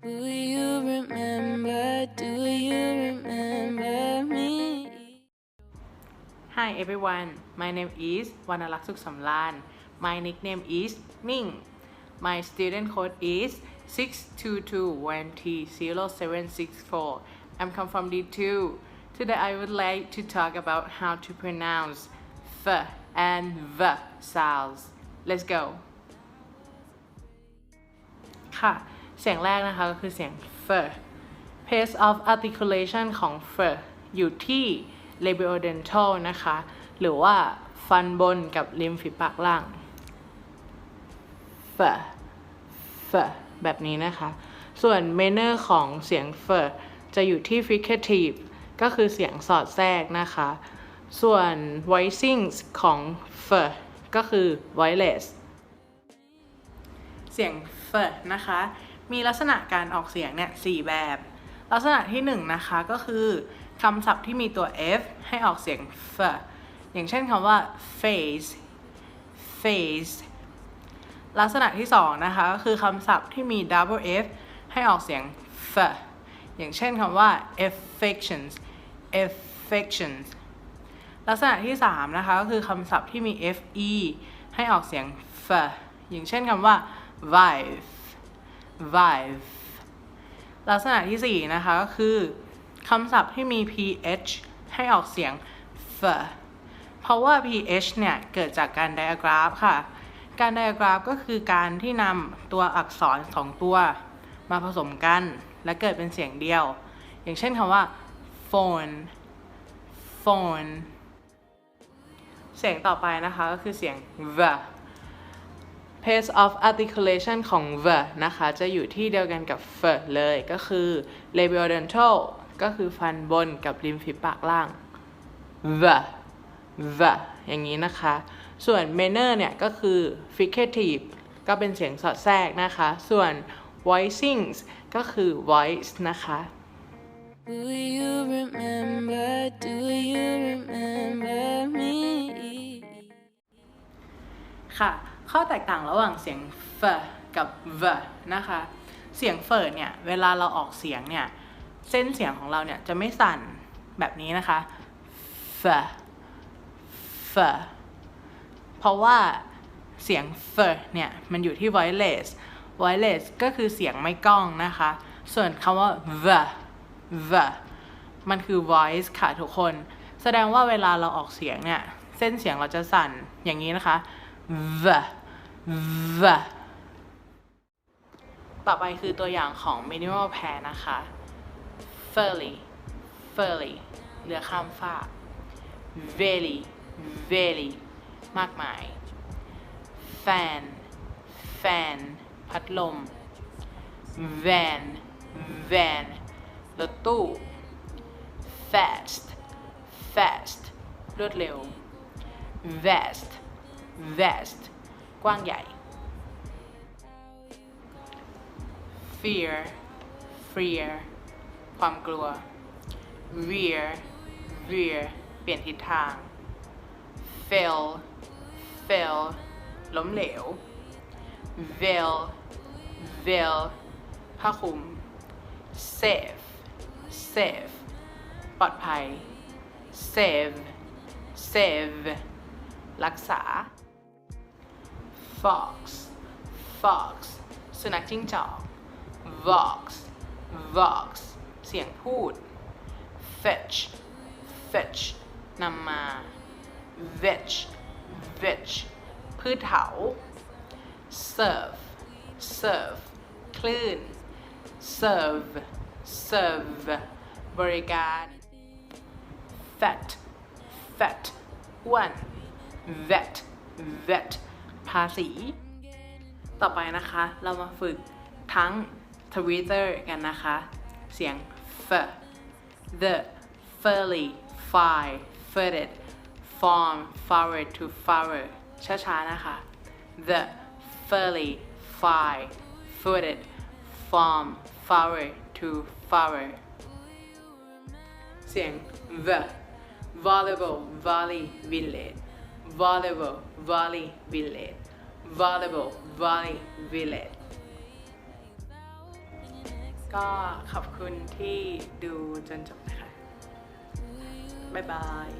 Hi everyone, my name is Wanalaksuk Samlan. My nickname is Ning. My student code is 622200764. I'm come from D2. Today I would like to talk about how to pronounce F and V sounds. Let's go. Ha. เสียงแรกนะคะก็คือเสียง f pace of articulation ของ f อยู่ที่ labiodental นะคะ หรือว่าฟันบนกับริมฝีปากล่าง f f แบบนี้นะคะ ส่วน manner ของเสียง f จะอยู่ที่ fricative ก็คือเสียงสอดแทรกนะคะ ส่วน voicing ของ f ก็คือ voiceless เสียง f นะคะ มีลักษณะการออกเสียงเนี่ยสี่แบบ ลักษณะที่หนึ่งนะคะก็คือคำศัพท์ที่มีตัว f ให้ออกเสียง f อย่างเช่นคำว่า face face ลักษณะที่สองนะคะก็คือคำศัพท์ที่มี double f ให้ออกเสียง f อย่างเช่นคำว่า affections affections ลักษณะที่สามนะคะก็คือคำศัพท์ที่มี fe ให้ออกเสียง f อย่างเช่นคำว่า vive vive ลักษณะที่ 4 นะคะก็คือคำศัพท์ที่มี ph ให้ออกเสียง f เพราะว่า ph เนี่ย เกิดจากการไดอะกราฟค่ะ การไดอะกราฟก็คือการที่นำตัวอักษรสองตัว มาผสมกัน และเกิดเป็นเสียงเดียว อย่างเช่นคำว่า phone phone เสียงต่อไปนะคะก็คือเสียง v pace of articulation ของ v นะคะ จะอยู่ที่เดียวกันกับ f เลยก็คือ labiodental ก็คือฟันบนกับริมฝีปากล่าง v v อย่างนี้นะคะ ส่วน manner เนี่ย ก็คือ fricative ก็เป็นเสียงสอดแทรกนะคะ ส่วน voicing ก็คือ voice นะคะ Do you remember? Do you remember me? ค่ะ ข้อแตกต่างระหว่างเสียง f กับ v นะคะ เสียง f เนี่ยเวลาเราออกเสียงเนี่ยเส้นเสียงของเราเนี่ยจะไม่สั่นแบบนี้นะคะ f f เพราะว่าเสียง f เนี่ยมันอยู่ที่ voiceless voiceless ก็คือเสียงไม่ก้องนะคะ ส่วนคำว่า v v มันคือ voice ค่ะทุกคน แสดงว่าเวลาเราออกเสียงเนี่ย เส้นเสียงเราจะสั่นอย่างนี้นะคะ v v ต่อไปคือตัวอย่างของ minimal pair นะคะ fairly fairly เหลือข้ามฟาก very very มากมาย fan fan พัดลม van van รถตู้ fast fast รวดเร็ว vast vast กว้างใหญ่ fear fear ความกลัว veer veer เปลี่ยนทิศทาง fail fail ล้มเหลว veil veil ผ้าคลุม safe safe ปลอดภัย save save รักษา fox fox สุนัขจิ้งจอก vox vox เสียงพูด fetch fetch นำมา vetch vetch พืชเถา serve serve คลื่น serve serve บริการ fat fat อ้วน vet vet ภาษี ต่อไปนะคะ เรามาฝึกทั้ง Twitter กันนะคะ เสียง f the furly fly footed form forward to forward ช้าๆ นะคะ the furly fly footed form forward to forward เสียง the volleyball volley village volleyball volley village volleyball volley village ก็ขอบคุณที่ดูจนจบนะคะ บ๊ายบาย